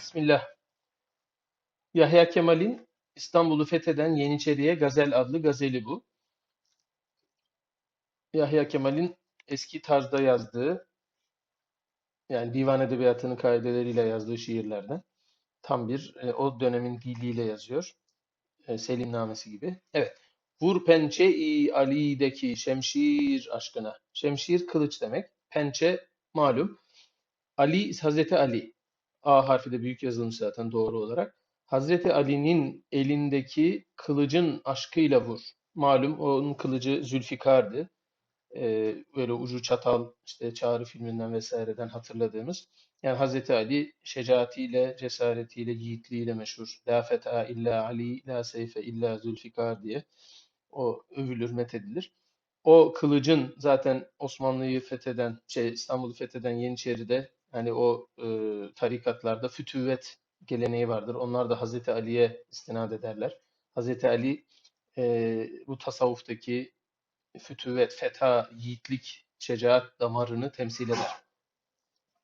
Bismillah. Yahya Kemal'in İstanbul'u fetheden Yeniçeriye Gazel adlı gazeli bu. Yahya Kemal'in eski tarzda yazdığı, yani divan edebiyatının kaideleriyle yazdığı şiirlerden. Tam bir e, o dönemin diliyle yazıyor. E, Selimnamesi gibi. Evet. Vur pençe-i Ali'deki şemşir aşkına. Şemşir kılıç demek. Pençe malum. Ali Hazreti Ali. A harfi de büyük yazılmış zaten doğru olarak. Hazreti Ali'nin elindeki kılıcın aşkıyla vur. Malum onun kılıcı Zülfikar'dı. Ee, böyle ucu çatal işte Çağrı filminden vesaireden hatırladığımız. Yani Hazreti Ali şecaatiyle, cesaretiyle, yiğitliğiyle meşhur. La feta illa Ali, la seyfe illa Zülfikar diye o övülür, methedilir. O kılıcın zaten Osmanlı'yı fetheden, şey İstanbul'u fetheden Yeniçeri'de hani o e, tarikatlarda fütüvvet geleneği vardır. Onlar da Hazreti Ali'ye istinad ederler. Hazreti Ali e, bu tasavvuftaki fütüvvet, fetha, yiğitlik, şecaat damarını temsil eder.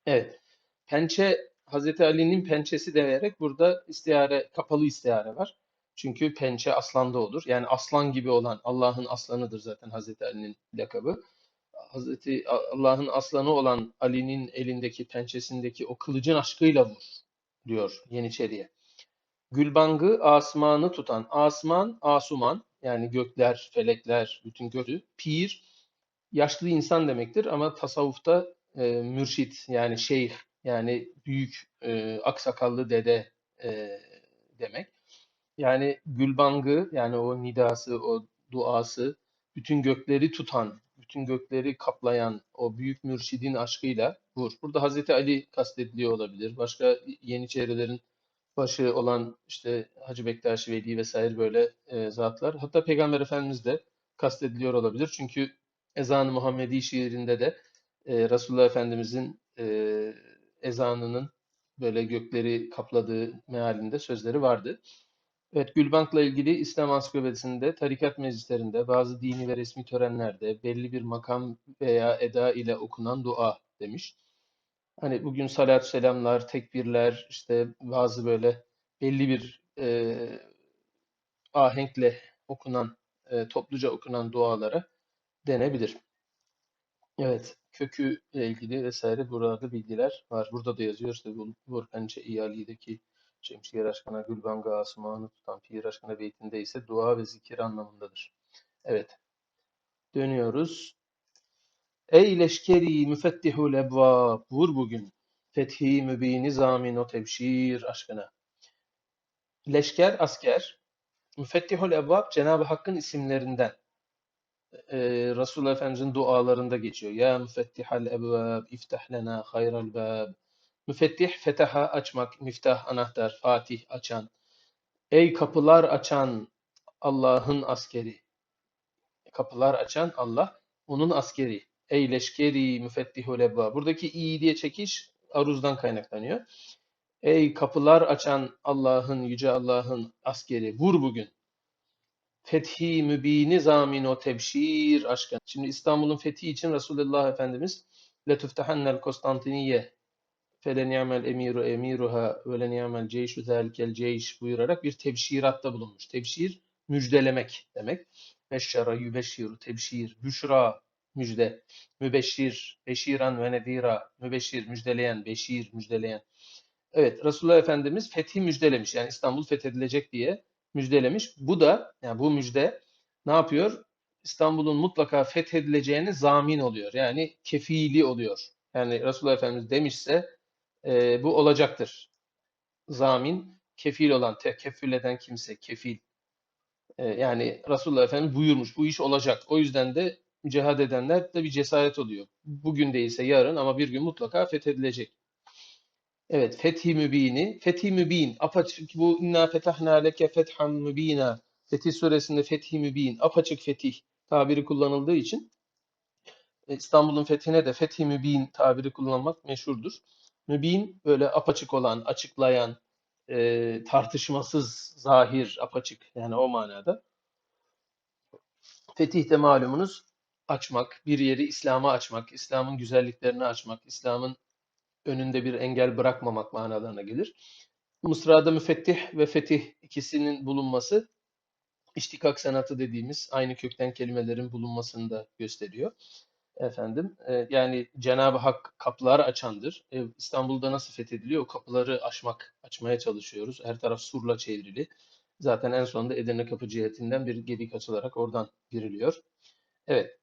Evet. Pençe, Hazreti Ali'nin pençesi diyerek burada istihare, kapalı istihare var. Çünkü pençe aslanda olur. Yani aslan gibi olan Allah'ın aslanıdır zaten Hazreti Ali'nin lakabı. Hazreti Allah'ın aslanı olan Ali'nin elindeki pençesindeki o kılıcın aşkıyla vur diyor Yeniçeri'ye. Gülbangı asmanı tutan. Asman, asuman yani gökler, felekler, bütün gökü. Pir, yaşlı insan demektir ama tasavvufta e, mürşit yani şeyh yani büyük e, aksakallı dede e, demek. Yani Gülbangı yani o nidası, o duası bütün gökleri tutan, bütün gökleri kaplayan o büyük mürşidin aşkıyla vur. Burada Hazreti Ali kastediliyor olabilir. Başka Yeniçerilerin başı olan işte Hacı Bektaş Veli vesaire böyle e, zatlar. Hatta Peygamber Efendimiz de kastediliyor olabilir. Çünkü Ezan-ı Muhammedi şiirinde de e, Resulullah Efendimizin e, ezanının böyle gökleri kapladığı mealinde sözleri vardı. Evet, Gülbank'la ilgili İslam Ansiklopedisi'nde, tarikat meclislerinde, bazı dini ve resmi törenlerde belli bir makam veya eda ile okunan dua demiş. Hani bugün salat selamlar, tekbirler, işte bazı böyle belli bir e, ahenkle okunan, e, topluca okunan dualara denebilir. Evet, kökü ile ilgili vesaire burada bilgiler var. Burada da yazıyor işte Burhançe İyali'deki Cemşir aşkına Gülbanga asmanı tutan Pir aşkına beytinde ise dua ve zikir anlamındadır. Evet. Dönüyoruz. Ey leşkeri müfettihul ebvab vur bugün. Fethi mübini zamin o tebşir aşkına. Leşker asker. Müfettihul ebvab Cenab-ı Hakk'ın isimlerinden. Ee, Resulullah Efendimiz'in dualarında geçiyor. Ya müfettihal ebvab iftah lena hayral bab. Müfettih, fetaha açmak, miftah, anahtar, fatih, açan. Ey kapılar açan Allah'ın askeri. Kapılar açan Allah, onun askeri. Ey leşkeri müfettihul ebba. Buradaki i diye çekiş aruzdan kaynaklanıyor. Ey kapılar açan Allah'ın, yüce Allah'ın askeri. Vur bugün. Fethi mübini zamin o tebşir aşkın. Şimdi İstanbul'un fethi için Resulullah Efendimiz Felen yamel emiru emiruha ve len yamel ceyşu zelkel ceyş buyurarak bir tebşiratta bulunmuş. Tebşir müjdelemek demek. Beşşara yübeşşiru tebşir, büşra müjde, mübeşşir, beşiran ve nedira, mübeşşir müjdeleyen, beşir müjdeleyen. Evet Resulullah Efendimiz fethi müjdelemiş yani İstanbul fethedilecek diye müjdelemiş. Bu da yani bu müjde ne yapıyor? İstanbul'un mutlaka fethedileceğini zamin oluyor. Yani kefili oluyor. Yani Resulullah Efendimiz demişse e, bu olacaktır. Zamin, kefil olan, tekeffül eden kimse, kefil. E, yani Resulullah Efendimiz buyurmuş, bu iş olacak. O yüzden de cihad edenler de bir cesaret oluyor. Bugün değilse yarın ama bir gün mutlaka fethedilecek. Evet, fethi mübini, fethi mübin, apaçık bu inna fetahna leke fethan mübina. Fetih suresinde fethi mübin, apaçık fetih tabiri kullanıldığı için İstanbul'un fethine de fethi mübin tabiri kullanmak meşhurdur. Mübin böyle apaçık olan, açıklayan, e, tartışmasız, zahir, apaçık yani o manada. Fetih de malumunuz açmak, bir yeri İslam'a açmak, İslam'ın güzelliklerini açmak, İslam'ın önünde bir engel bırakmamak manalarına gelir. Mısra'da müfettih ve fetih ikisinin bulunması iştikak sanatı dediğimiz aynı kökten kelimelerin bulunmasını da gösteriyor. Efendim, e, yani Cenab-ı Hak kapılar açandır. E, İstanbul'da nasıl fethediliyor? O kapıları aşmak, açmaya çalışıyoruz. Her taraf surla çevrili. Zaten en sonunda Edirne Kapı cihetinden bir gedik açılarak oradan giriliyor. Evet,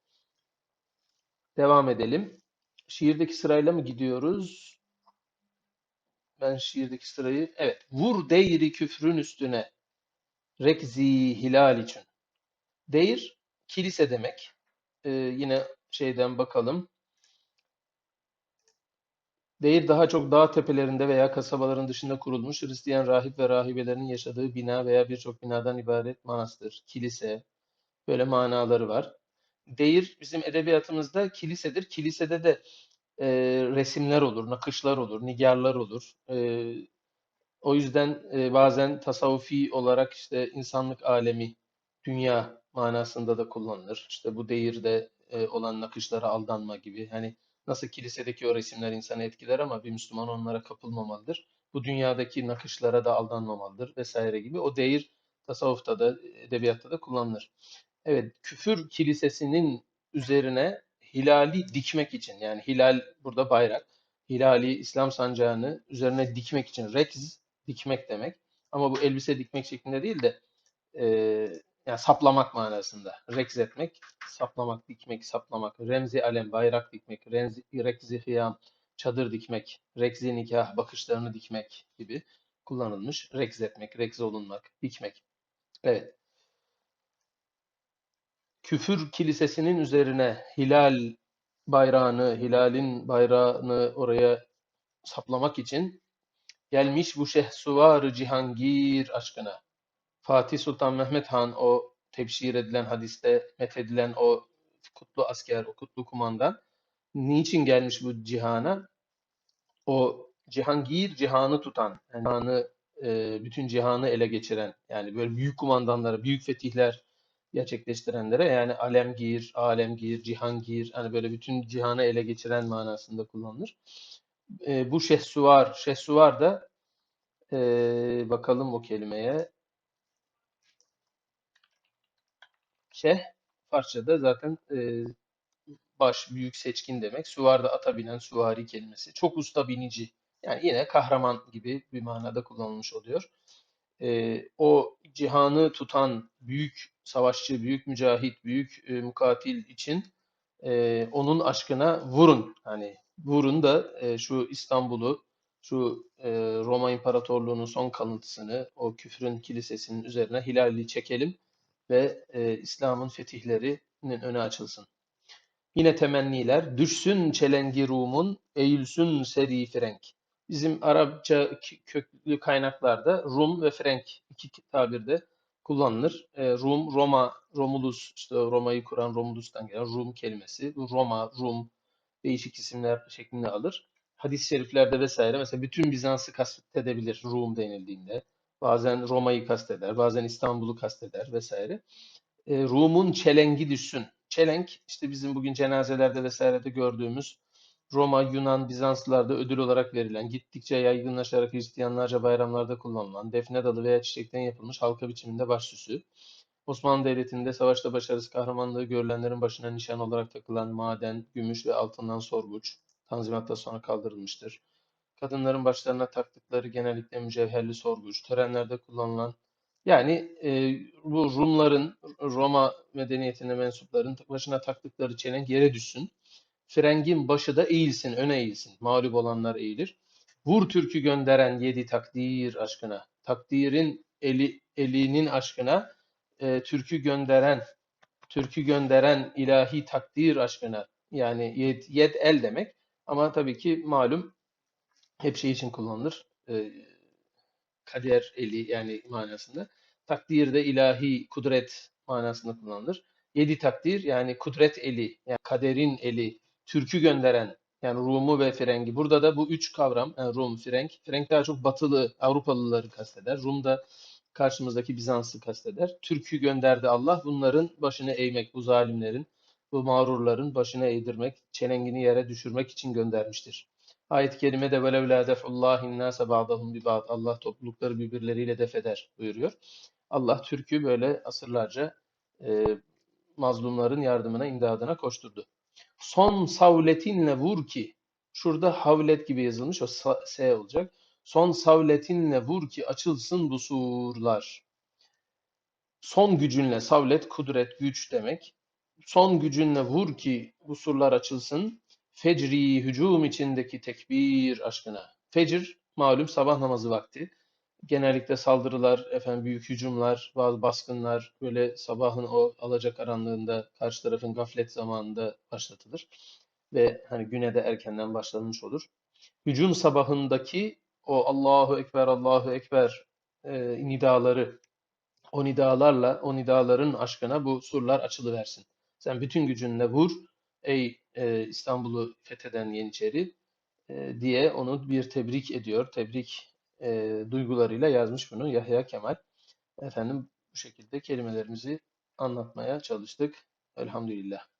devam edelim. Şiirdeki sırayla mı gidiyoruz? Ben şiirdeki sırayı, evet. Vur değri küfrün üstüne rekzi hilal için. Değir, kilise demek. Ee, yine şeyden bakalım. Değir daha çok dağ tepelerinde veya kasabaların dışında kurulmuş Hristiyan rahip ve rahibelerin yaşadığı bina veya birçok binadan ibaret manastır, kilise, böyle manaları var. Değir bizim edebiyatımızda kilisedir. Kilisede de e, resimler olur, nakışlar olur, nigarlar olur. E, o yüzden e, bazen tasavvufi olarak işte insanlık alemi, dünya manasında da kullanılır. İşte bu değirde e, olan nakışlara aldanma gibi. Hani nasıl kilisedeki o resimler insanı etkiler ama bir Müslüman onlara kapılmamalıdır. Bu dünyadaki nakışlara da aldanmamalıdır vesaire gibi. O değir tasavvufta da, edebiyatta da kullanılır. Evet, küfür kilisesinin üzerine hilali dikmek için yani hilal burada bayrak. Hilali İslam sancağını üzerine dikmek için rekz dikmek demek. Ama bu elbise dikmek şeklinde değil de e, yani saplamak manasında. Rekz etmek, saplamak, dikmek, saplamak. Remzi alem, bayrak dikmek. Remzi, rekzi hıyam, çadır dikmek. Rekzi nikah, bakışlarını dikmek gibi kullanılmış. Rekz etmek, rekz olunmak, dikmek. Evet. Küfür kilisesinin üzerine hilal bayrağını, hilalin bayrağını oraya saplamak için gelmiş bu şehsuvar Cihangir aşkına. Fatih Sultan Mehmet Han o tebşir edilen hadiste methedilen o kutlu asker, o kutlu kumandan niçin gelmiş bu cihana? O Cihangir cihanı tutan, yani cihanı, e, bütün cihanı ele geçiren, yani böyle büyük kumandanlara, büyük fetihler gerçekleştirenlere yani Alemgir, Alemgir, Cihangir hani böyle bütün cihanı ele geçiren manasında kullanılır. E, bu Şehsuvar, Şehsuvar da e, bakalım o kelimeye. Şeh Farsçada zaten e, baş, büyük, seçkin demek. Suvar da ata binen, suvari kelimesi. Çok usta binici. Yani yine kahraman gibi bir manada kullanılmış oluyor. E, o cihanı tutan büyük savaşçı, büyük mücahit, büyük e, mukatil için e, onun aşkına vurun. Hani vurun da e, şu İstanbul'u, şu e, Roma İmparatorluğu'nun son kalıntısını, o küfrün kilisesinin üzerine hilalli çekelim ve e, İslam'ın fetihlerinin önü açılsın. Yine temenniler. Düşsün çelengi Rum'un, eğilsün seri frenk. Bizim Arapça köklü kaynaklarda Rum ve Frenk iki tabirde kullanılır. E, Rum, Roma, Romulus, işte Roma'yı kuran Romulus'tan gelen Rum kelimesi. Roma, Rum değişik isimler şeklinde alır. Hadis-i şeriflerde vesaire mesela bütün Bizans'ı kastedebilir Rum denildiğinde. Bazen Roma'yı kasteder, bazen İstanbul'u kasteder vesaire. E, Rum'un çelengi düşsün. Çelenk işte bizim bugün cenazelerde vesairede gördüğümüz Roma, Yunan, Bizanslılarda ödül olarak verilen, gittikçe yaygınlaşarak Hristiyanlarca bayramlarda kullanılan, defne dalı veya çiçekten yapılmış halka biçiminde baş süsü. Osmanlı Devleti'nde savaşta başarısı kahramanlığı görülenlerin başına nişan olarak takılan maden, gümüş ve altından sorguç, Tanzimat'ta sonra kaldırılmıştır. Kadınların başlarına taktıkları genellikle mücevherli sorguç, törenlerde kullanılan yani e, bu Rumların, Roma medeniyetine mensupların başına taktıkları çelenk yere düşsün. Frengin başı da eğilsin, öne eğilsin. Mağlup olanlar eğilir. Vur türkü gönderen yedi takdir aşkına. Takdirin eli, elinin aşkına e, türkü gönderen türkü gönderen ilahi takdir aşkına yani yed, yed el demek ama tabii ki malum hep şey için kullanılır. E, kader eli yani manasında. Takdir de ilahi kudret manasında kullanılır. Yedi takdir yani kudret eli, yani kaderin eli, türkü gönderen yani Rum'u ve Frengi. Burada da bu üç kavram yani Rum, Frenk. Frenk daha çok batılı Avrupalıları kasteder. Rum da karşımızdaki Bizans'ı kasteder. Türkü gönderdi Allah. Bunların başını eğmek, bu zalimlerin, bu mağrurların başını eğdirmek, çelengini yere düşürmek için göndermiştir. Ayet-i kerimede velev la def'ullahin nase ba'dahum bi ba'd. Allah toplulukları birbirleriyle def eder buyuruyor. Allah Türk'ü böyle asırlarca e, mazlumların yardımına, imdadına koşturdu. Son savletinle vur ki, şurada havlet gibi yazılmış o S olacak. Son savletinle vur ki açılsın bu surlar. Son gücünle savlet, kudret, güç demek. Son gücünle vur ki bu surlar açılsın. Fecri, hücum içindeki tekbir aşkına. Fecr, malum sabah namazı vakti. Genellikle saldırılar, efendim büyük hücumlar, bazı baskınlar böyle sabahın o alacakaranlığında, karşı tarafın gaflet zamanında başlatılır. Ve hani güne de erkenden başlanmış olur. Hücum sabahındaki o Allahu Ekber, Allahu Ekber e, nidaları, o nidalarla, o nidaların aşkına bu surlar açılıversin. Sen bütün gücünle vur ey e, İstanbul'u fetheden Yeniçeri e, diye onu bir tebrik ediyor. Tebrik e, duygularıyla yazmış bunu Yahya Kemal. Efendim bu şekilde kelimelerimizi anlatmaya çalıştık. Elhamdülillah.